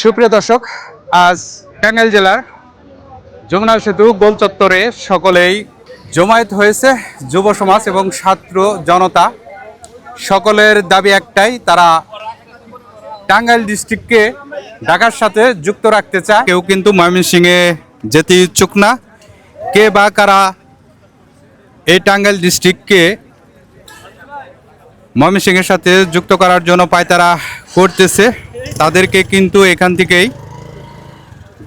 সুপ্রিয় দর্শক, আজ টাঙ্গাইল জেলার যমুনা সেতু গোল চত্বরে সকলেই জমায়েত হয়েছে, যুব সমাজ এবং ছাত্র জনতা। সকলের দাবি একটাই, তারা টাঙ্গাইল ডিস্ট্রিক্টকে ঢাকার সাথে যুক্ত রাখতে চায়। কেউ কিন্তু ময়মনসিংহে যেতে ইচ্ছুক না। কে বা কারা এই টাঙ্গাইল ডিস্ট্রিক্টকে ময়মনসিংহের সাথে যুক্ত করার জন্য পায়তারা করতেছে। তাদেরকে কিন্তু এখান থেকেই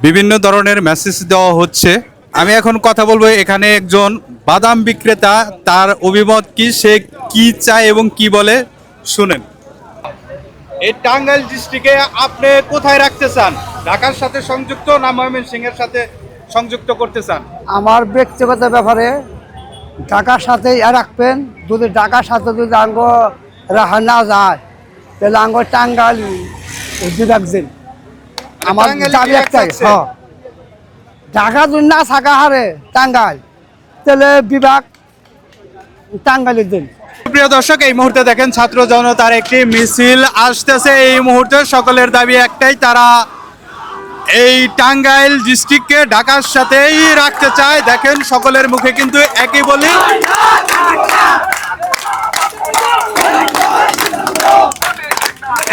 বিভিন্ন ধরনের মেসেজ দেওয়া হচ্ছে। আমি এখন কথা বলব এখানে একজন বাদাম বিক্রেতা তার অভিমত কি? সে কি চায় এবং কি বলে? শুনেন। এই টাঙ্গাইল ডিস্ট্রিক্টে আপনি কোথায় রাখতে চান? ঢাকার সাথে সংযুক্ত না ময়মনসিংহের সাথে সংযুক্ত করতে চান? আমার ব্যক্তিগত ব্যাপারে ঢাকার সাথে রাখবেন। যদি ঢাকার সাথে যদি আঙ্গ রাখা না যায় তাহলে আঙ্গ টাঙ্গাল রাখছেন আমার দাবি একটাই হ্যাঁ। ঢাকা যদি না থাকা হারে টাঙ্গাইল। তাহলে বিভাগ টাঙ্গাইলের দিন প্রিয় দর্শক এই মুহূর্তে দেখেন ছাত্র জনতার একটি মিছিল আসতেছে। এই মুহূর্তে সকলের দাবি একটাই তারা এই টাঙ্গাইল ডিস্ট্রিক্টকে ঢাকার সাথেই রাখতে চায়। দেখেন সকলের মুখে কিন্তু একই বলি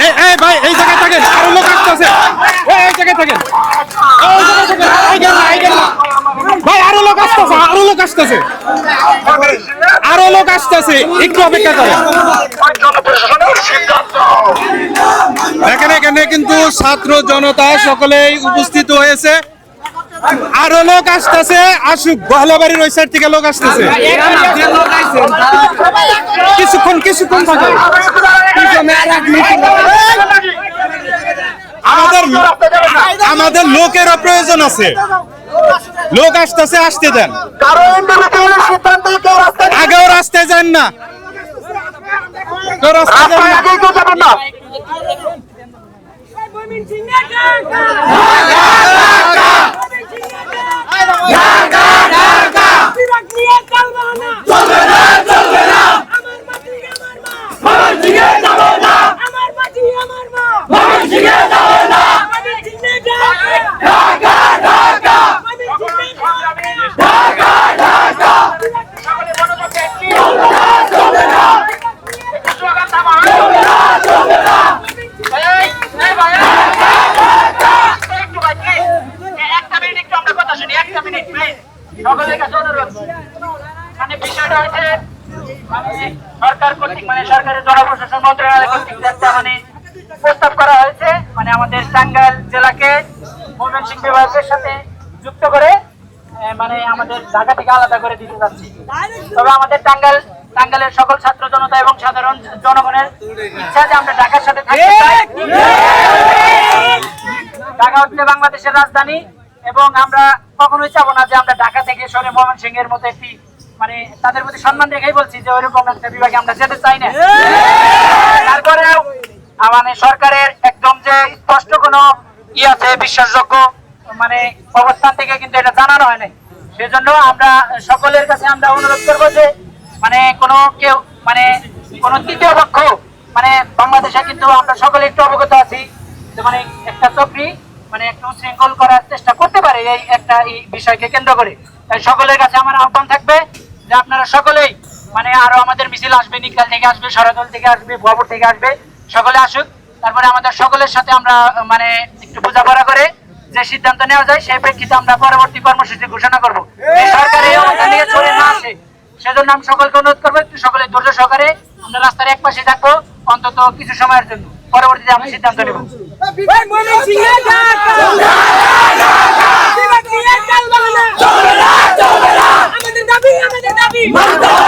এই এই ভাই এই জায়গায় থাকেন আরও লোক আসতেছে এই এই জায়গায় থাকেন। ভাই আরও লোক আসতেছে আরও লোক আসতেছে। আরও লোক আসতেছে একটু অপেক্ষা করেন। দেখেন এখানে কিন্তু ছাত্র জনতা সকলেই উপস্থিত হয়েছে। আরও লোক আসতেছে আসুক গহলাবাড়ির ওই সাইড থেকে লোক আসতেছে। কিছুক্ষণ কিছুক্ষণ থাকে। আমাদের লোকেরও প্রয়োজন আছে। লোক আসতেছে আসতে দেন। আগেও রাস্তায় যান না কেউ রাস্তায় যান না একটা মিনিট একটু আমরা কথা শুনি একটা মিনিট প্লিজ সকলের কাছে অনুরোধ। মানে বিষয়টা হচ্ছে সরকার কর্তৃক সরকারের জনপ্রশাসন মন্ত্রণালয় কর্তৃক একটা মানে প্রস্তাব করা হয়েছে। মানে আমাদের টাঙ্গাইল জেলাকে ময়মনসিংহ বিভাগের সাথে যুক্ত করে মানে আমাদের ঢাকা থেকে আলাদা করে দিতে যাচ্ছি তবে আমাদের টাঙ্গাইল টাঙ্গাইলের সকল ছাত্র জনতা এবং সাধারণ জনগণের ইচ্ছা যে আমরা ঢাকার সাথে থাকতে চাই। ঢাকা হচ্ছে বাংলাদেশের রাজধানী। এবং আমরা কখনোই চাবো না যে আমরা ঢাকা থেকে সরে ময়মনসিংহ এর মতো একটি মানে তাদের প্রতি সম্মান রেখেই বলছি যে ওইরকম একটা বিভাগে আমরা যেতে চাই না। তারপরেও আহ, মানে সরকারের একদম যে স্পষ্ট কোনো ই আছে বিশ্বাসযোগ্য মানে অবস্থান থেকে কিন্তু এটা জানানো হয় নাই সেজন্য আমরা সকলের কাছে আমরা অনুরোধ করব যে মানে কোনো কেউ মানে কোনো তৃতীয় পক্ষ মানে বাংলাদেশে কিন্তু আমরা সকলে একটু অবগত আছি মানে একটা চক্রি মানে একটু শৃঙ্খল করার চেষ্টা করতে পারে এই একটা এই বিষয়কে কেন্দ্র করে তাই সকলের কাছে আমার আহ্বান থাকবে যে আপনারা সকলেই মানে আরও আমাদের মিছিল আসবে নিকাল থেকে আসবে সরাদল থেকে আসবে ভুয়াপুর থেকে আসবে সকলে আসুক তারপরে আমাদের সকলের সাথে আমরা মানে একটু বোঝাপড়া করে যে সিদ্ধান্ত নেওয়া যায় সেই প্রেক্ষিতে আমরা পরবর্তী কর্মসূচি ঘোষণা করব সরকার সেজন্য আমি সকলকে অনুরোধ করব একটু সকলে ধৈর্য সহকারে আমরা রাস্তার এক পাশে থাকব অন্তত কিছু সময়ের জন্য পরবর্তীতে আমরা সিদ্ধান্ত নেব আমাদের দাবি আমাদের দাবি। মানতে